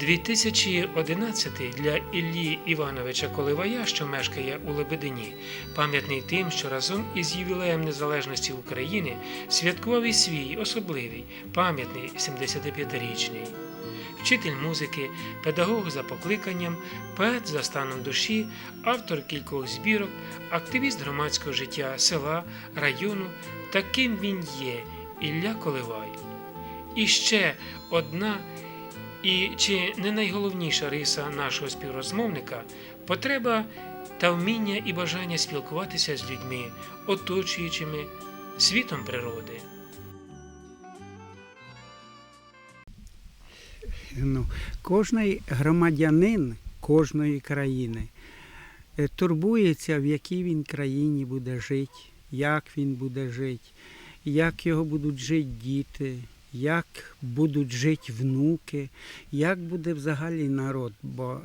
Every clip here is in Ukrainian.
2011 для Іллі Івановича Коливая, що мешкає у Лебедині, пам'ятний тим, що разом із ювілеєм незалежності України святкував і свій особливий пам'ятний 75-річний. Вчитель музики, педагог за покликанням, поет за станом душі, автор кількох збірок, активіст громадського життя села, району. Таким він є Ілля Коливай. І ще одна і чи не найголовніша риса нашого співрозмовника потреба та вміння і бажання спілкуватися з людьми, оточуючими світом природи. Ну, кожний громадянин кожної країни е, турбується, в якій він країні буде жити, як він буде жити, як його будуть жити діти, як будуть жити внуки, як буде взагалі народ. Бо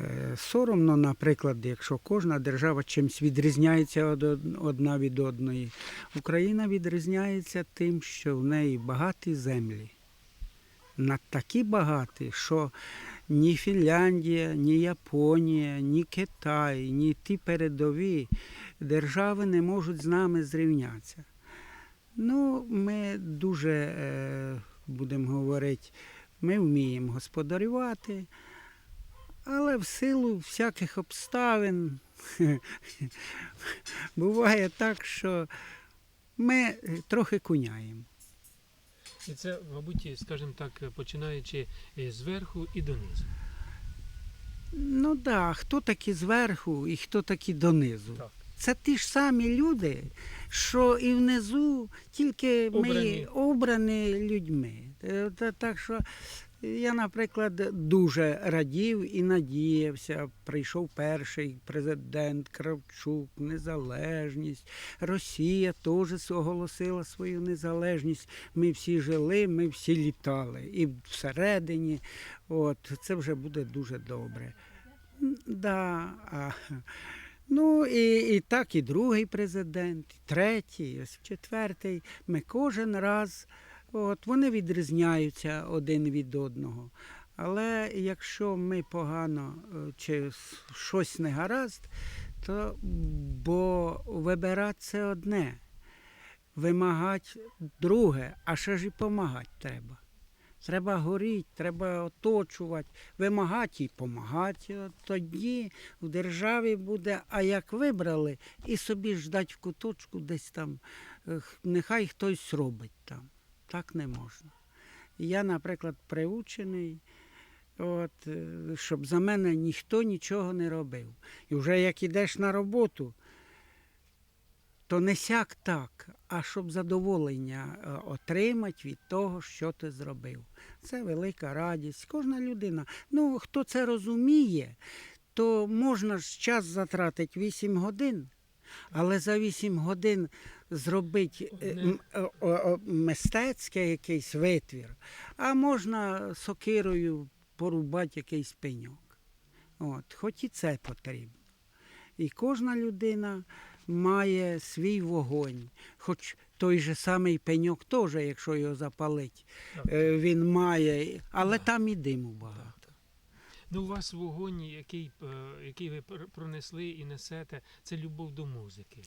е, соромно, наприклад, якщо кожна держава чимось відрізняється од- од- одна від одної. Україна відрізняється тим, що в неї багаті землі на такі багаті, що ні Фінляндія, ні Японія, ні Китай, ні ті передові держави не можуть з нами зрівнятися. Ну, ми дуже, е, будемо говорити, ми вміємо господарювати, але в силу всяких обставин буває так, що ми трохи куняємо. І це, мабуть, скажімо так, починаючи зверху і донизу. Ну так, да, хто такі зверху і хто такі донизу. Так. Це ті ж самі люди, що і внизу, тільки ми Обрані. обрані людьми. Е, Так що я, наприклад, дуже радів і надіявся. Прийшов перший президент Кравчук, незалежність. Росія теж оголосила свою незалежність. Ми всі жили, ми всі літали. І всередині, от, це вже буде дуже добре. Да, а, ну і, і так, і другий президент, і третій, ось четвертий. Ми кожен раз, от, вони відрізняються один від одного. Але якщо ми погано е, чи щось не гаразд, то бо вибирати це одне, вимагати друге, а ще ж і допомагати треба. Треба горіти, треба оточувати, вимагати і допомагати. Тоді в державі буде, а як вибрали, і собі ждать в куточку десь там, нехай хтось робить там. Так не можна. Я, наприклад, приучений, от, е, щоб за мене ніхто нічого не робив. І вже як ідеш на роботу, то не сяк так, а щоб задоволення е, отримати від того, що ти зробив. Це велика радість. Кожна людина. Ну, хто це розуміє, то можна ж час затратити 8 годин, але за 8 годин зробити е, мистецький якийсь витвір, а можна сокирою порубати якийсь пеньок. От, хоч і це потрібно. І кожна людина має свій вогонь. Хоч той же самий пеньок теж, якщо його запалить, е, він має, але там і диму багато. Ну, у вас вогонь, який, е, який ви пронесли і несете, це любов до музики.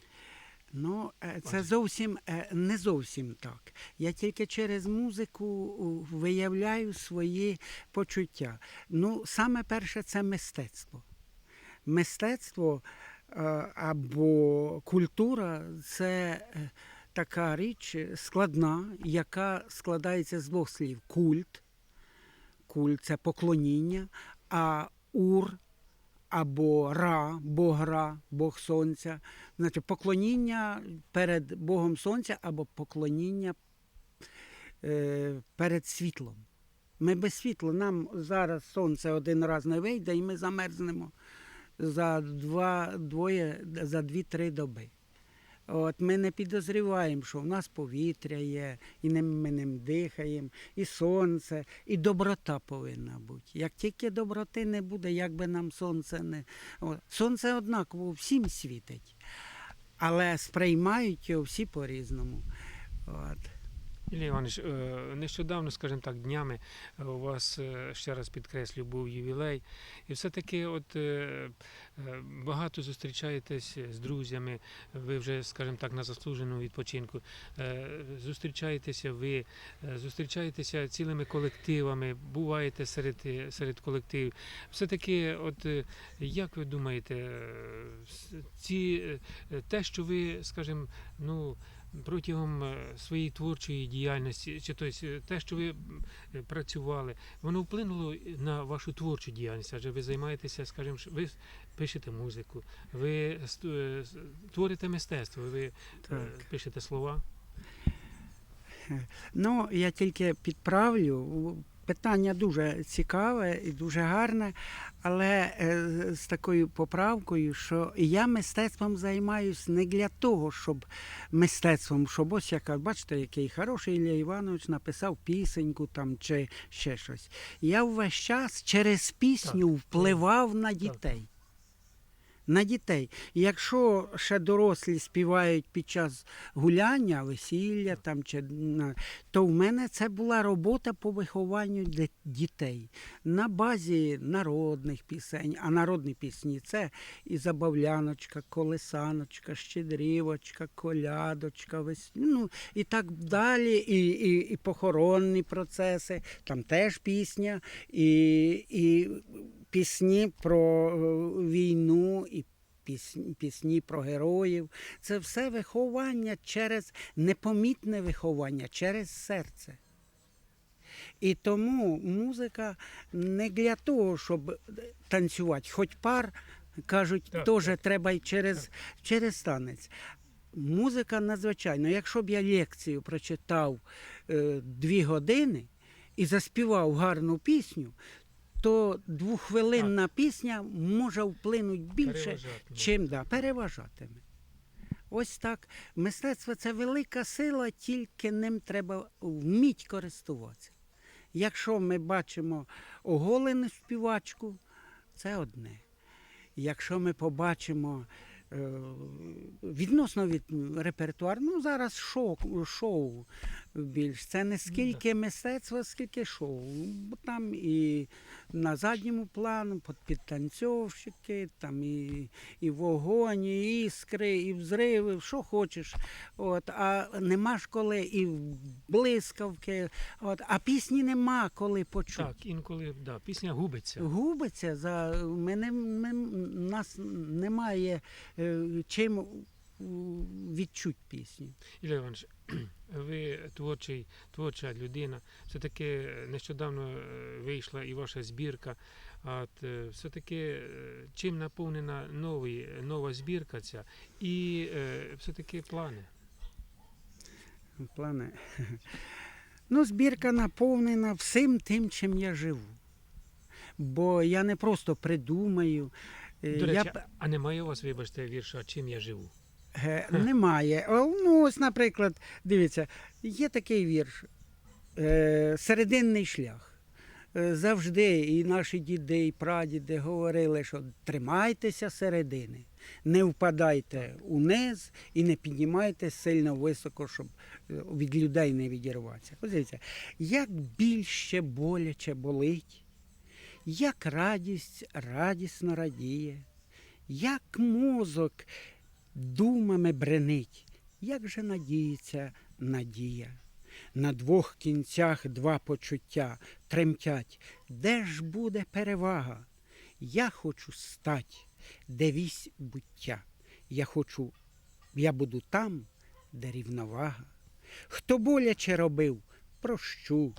Ну, е, це зовсім не зовсім так. Я тільки через музику виявляю свої почуття. Ну, саме перше це мистецтво. Мистецтво або культура це е, така річ складна, яка складається з двох слів: культ. Культ це поклоніння, а ур або ра, Бог ра, Бог сонця. Значить, поклоніння перед Богом Сонця або поклоніння е, перед світлом. Ми без світла, нам зараз сонце один раз не вийде, і ми замерзнемо за два, двоє, за дві-три доби. От ми не підозріваємо, що в нас повітря є, і ми ним дихаємо, і сонце, і доброта повинна бути. Як тільки доброти не буде, як би нам сонце не. От. Сонце однаково всім світить, але сприймають його всі по-різному. От. Ілля Іванович, е, нещодавно, скажімо так, днями е, у вас, е, ще раз підкреслю, був ювілей. І все-таки от, багато зустрічаєтесь з друзями, ви вже, скажімо так, на заслуженому відпочинку. Зустрічаєтеся ви, зустрічаєтеся цілими колективами, буваєте серед, серед колективів. Все-таки, от, як ви думаєте, ці, те, що ви, скажімо, ну, протягом е, своєї творчої діяльності, чи тобто, те, що ви е, працювали, воно вплинуло на вашу творчу діяльність, адже ви займаєтеся, скажімо, ви пишете музику, ви творите мистецтво, ви Так. пишете слова. Ну, я тільки підправлю. Питання дуже цікаве і дуже гарне, але е, з такою поправкою, що я мистецтвом займаюся не для того, щоб мистецтвом, щоб ось яка, бачите, який хороший Ілля Іванович написав пісеньку там чи ще щось. Я весь час через пісню впливав на дітей. На дітей. Якщо ще дорослі співають під час гуляння, весілля там чи то в мене це була робота по вихованню дітей на базі народних пісень. А народні пісні це і забавляночка, колесаночка, щедрівочка, колядочка, вес... ну, і так далі, і, і, і похоронні процеси, там теж пісня, і, і пісні про е, війну, і пісні, пісні про героїв. Це все виховання через непомітне виховання, через серце. І тому музика не для того, щоб танцювати, хоч пар, кажуть, Так, теж треба й через, через танець. Музика надзвичайно. Якщо б я лекцію прочитав е, дві години і заспівав гарну пісню, то двохвилинна пісня може вплинути більше, чим да, переважатиме. Ось так. Мистецтво це велика сила, тільки ним треба вміть користуватися. Якщо ми бачимо оголену співачку, це одне. Якщо ми побачимо е, відносно від репертуар, ну зараз шоу, шоу більш. Це не скільки мистецтво, скільки шоу. Бо там і на задньому плану, під- підтанцьовщики, там і, і вогонь, і іскри, і взриви, що хочеш. От, а нема ж коли і блискавки, от, а пісні нема коли почути. Так, інколи да, пісня губиться. Губиться за мене, ми, нас немає е, чим відчути пісню. Ілля Іванович, ви творчий, творча людина. Все-таки нещодавно е, вийшла і ваша збірка. От, е, все-таки е, чим наповнена новий, нова збірка ця і е, все-таки плани. Плане. Ну, збірка наповнена всім тим, чим я живу. Бо я не просто придумаю. е, До я а немає у вас, вибачте, вірша Чим я живу? Е, Немає. Ну, ось, наприклад, дивіться, є такий вірш е, Серединний шлях. Е, Завжди і наші діди, і прадіди говорили, що тримайтеся середини, не впадайте униз і не піднімайтеся сильно високо, щоб е, від людей не відірватися. Ось дивіться, як більше боляче болить, як радість радісно радіє, як мозок думами бренить, як же надіється надія. На двох кінцях два почуття тремтять. Де ж буде перевага? Я хочу стать, де вісь буття. Я хочу, я буду там, де рівновага. Хто боляче робив, прощу,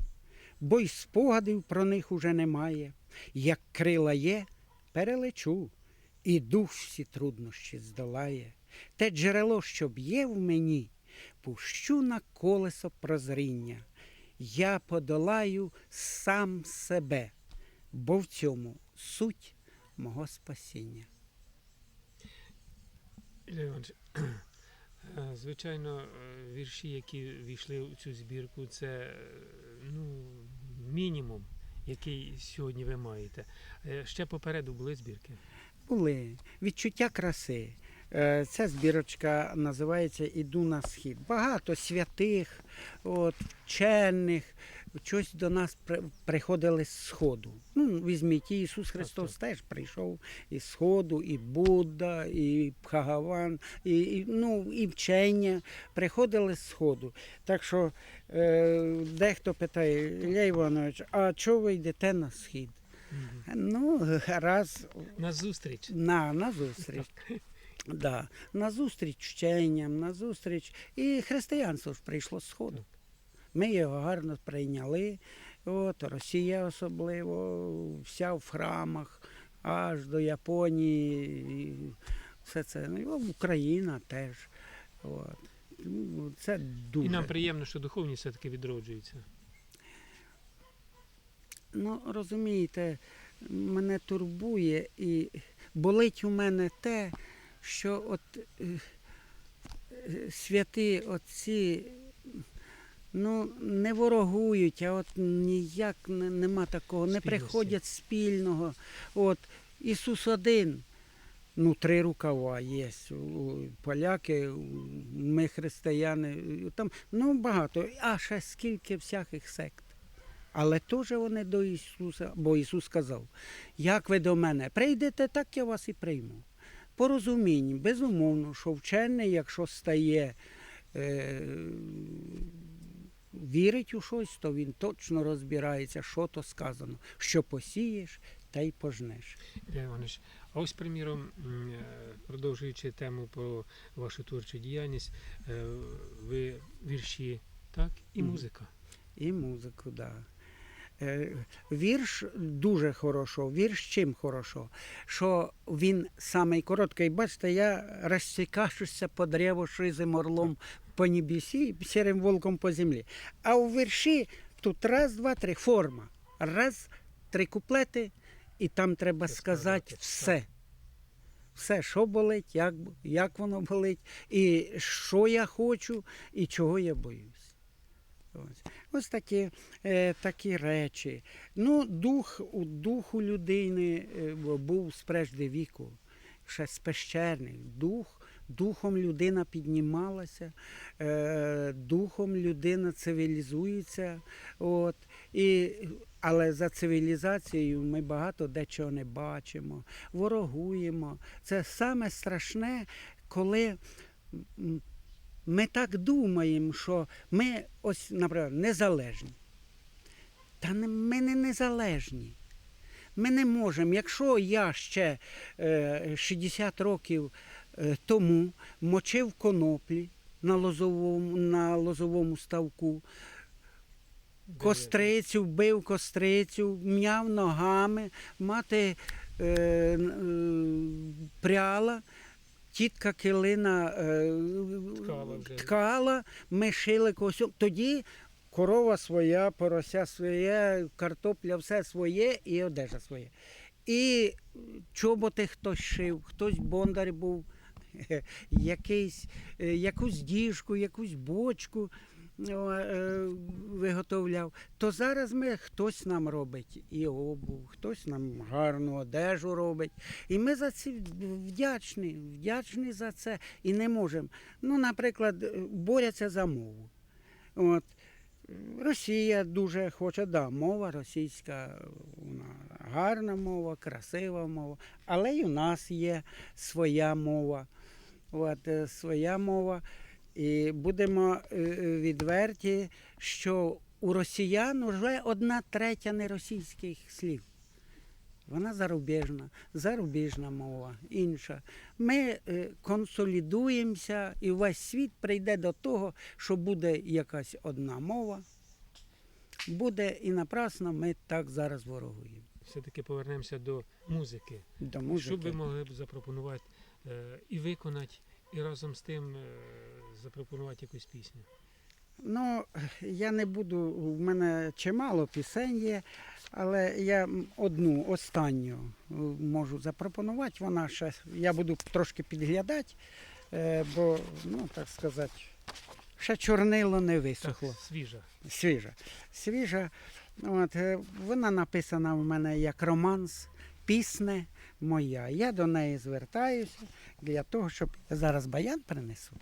бо й спогадів про них уже немає. Як крила є, перелечу, і дух всі труднощі здолає. Те джерело, що б'є в мені, пущу на колесо прозріння. Я подолаю сам себе, бо в цьому суть мого спасіння. Ілля Іванович, звичайно, вірші, які війшли у цю збірку, це ну, мінімум, який сьогодні ви маєте. Е, Ще попереду були збірки. Були відчуття краси, Ця збірочка називається Іду на схід. Багато святих, от, вчених, щось до нас приходили з Сходу. Ну, візьміть, Ісус Христос теж прийшов із Сходу, і Будда, і Бхагаван, і, і, ну, і вчення приходили з Сходу. Так що е, дехто питає, Ілля Іванович, а чого ви йдете на схід? Ну, раз На зустріч. на, на зустріч. Да, на зустріч вченням, на зустріч. І християнство ж прийшло з Сходу. Ми його гарно прийняли. От, Росія особливо, вся в храмах, аж до Японії. І все це. Ну, і Україна теж. От. Ну, Це дуже. І нам приємно, що духовність все-таки відроджується. Ну, розумієте, мене турбує і болить у мене те, що от е, е, святі отці ну, не ворогують, а от ніяк не, нема такого, не приходять спільного. От Ісус один. Ну, три рукава є. Поляки, ми християни, там ну багато. А ще скільки всяких сект. Але теж вони до Ісуса, бо Ісус сказав, як ви до мене прийдете, так я вас і прийму. Порозуміння, безумовно, що вчений, якщо стає, е, вірить у щось, то він точно розбирається, що то сказано. Що посієш, та й пожнеш. Ілля Іванович, а ось, приміром, е, продовжуючи тему про вашу творчу діяльність, е, ви вірші, так, і музика. І музику, так. Да. Е, Вірш дуже хорошо. Вірш чим хорошо? Що він самий короткий. Бачите, я розсікашуся по древу шизим орлом по небесі, сірим волком по землі. А у вірші тут раз, два, три форма. Раз, три куплети, і там треба сказати, все. Все, що болить, як, як воно болить, і що я хочу, і чого я боюсь. Ось, Ось такі, е, такі речі. Ну, дух, у духу людини е, був з прежде віку, ще з пещерних. Дух, духом людина піднімалася, е, духом людина цивілізується. От, і, але за цивілізацією ми багато дечого не бачимо, ворогуємо. Це саме страшне, коли. Ми так думаємо, що ми ось, наприклад, незалежні. Та ми не незалежні. Ми не можемо. Якщо я ще е, 60 років е, тому мочив коноплі на лозовому, на лозовому ставку, кострицю, бив кострицю, м'яв ногами, мати е, е, пряла, тітка килина е, Ткала вже. ткала, ми шили когось. Тоді корова своя, порося своє, картопля, все своє і одежа своє. І чоботи хтось шив, хтось бондар був, якийсь, е, якусь діжку, якусь бочку виготовляв. То зараз ми хтось нам робить і обув, хтось нам гарну одежу робить. І ми за це вдячні, вдячні за це і не можемо. Ну, наприклад, е, борються за мову. От. Росія дуже хоче, да, мова російська, вона гарна мова, красива мова, але й у нас є своя мова. От, е, своя мова. І будемо е, е, відверті, що у росіян вже одна третя не російських слів. Вона зарубіжна, зарубіжна мова, інша. Ми е, консолідуємося, і весь світ прийде до того, що буде якась одна мова. Буде і напрасно ми так зараз ворогуємо. Все-таки повернемося до музики. До музики. б ви могли б запропонувати і виконати, і разом з тим е, запропонувати якусь пісню? Ну, я не буду, в мене чимало пісень є, але я одну, останню е, можу запропонувати. Вона ще, я буду трошки підглядати, е, бо, ну так сказати, ще чорнило не Так, свіжа. Свіжа. Свіжа. От, вона написана в мене як романс, пісне, моя. Я до неї звертаюся для того, щоб я зараз баян принесу.